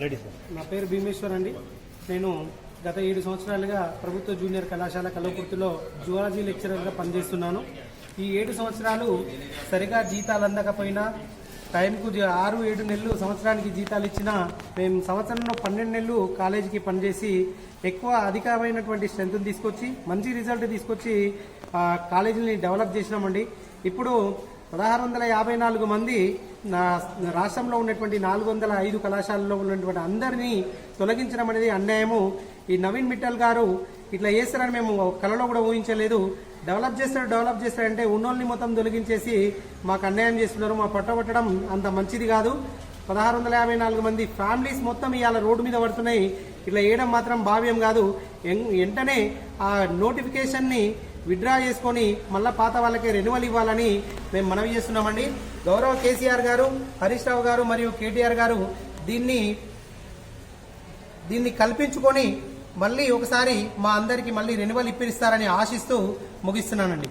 Ready sir. నా పేరు భీమేశ్వర్ అండి. నేను గత ఏడు సంవత్సరాలుగా ప్రభుత్వ జూనియర్ కళాశాల కల్లకుర్తిలో జువాలజీ లెక్చరర్గా పనిచేస్తున్నాను. ఈ ఏడు సంవత్సరాలు సరిగా జీతాలు అందకపోయినా టైంకు ఆరు ఏడు నెలలు సంవత్సరానికి జీతాలు ఇచ్చినా మేము సంవత్సరంలో పన్నెండు నెలలు కాలేజీకి పనిచేసి ఎక్కువ అధికమైనటువంటి స్ట్రెంత్ తీసుకొచ్చి మంచి రిజల్ట్ తీసుకొచ్చి ఆ, కాలేజీని డెవలప్ చేసినామండి. ఇప్పుడు పదహారు వందల యాభై నాలుగు మంది నా రాష్ట్రంలో ఉన్నటువంటి నాలుగు వందల ఐదు కళాశాలలో ఉన్నటువంటి అందరినీ తొలగించడం అనేది అన్యాయము. ఈ నవీన్ మిట్టల్ గారు ఇట్లా చేస్తారని మేము కళలో కూడా ఊహించలేదు. డెవలప్ చేస్తాడు డెవలప్ చేస్తాడంటే ఉన్నోళ్ళని మొత్తం తొలగించేసి మాకు అన్యాయం చేస్తున్నారు. మా పట్టబట్టడం అంత మంచిది కాదు. పదహారు వందల యాభై నాలుగు మంది ఫ్యామిలీస్ మొత్తం ఇవాళ రోడ్డు మీద పడుతున్నాయి. ఇట్లా వేయడం మాత్రం భావ్యం కాదు. ఎం- వెంటనే ఆ నోటిఫికేషన్ని విత్డ్రా చేసుకొని మళ్ళా పాత వాళ్ళకి రెన్యువల్ ఇవ్వాలని మేము మనవి చేస్తున్నామండి. గౌరవ కేసీఆర్ గారు హరీష్ రావు గారు మరియు కేటీఆర్ గారు దీన్ని దీన్ని కల్పించుకొని మళ్ళీ ఒకసారి మా అందరికీ మళ్ళీ రెన్యువల్ ఇప్పిస్తారని ఆశిస్తూ ముగిస్తున్నానండి.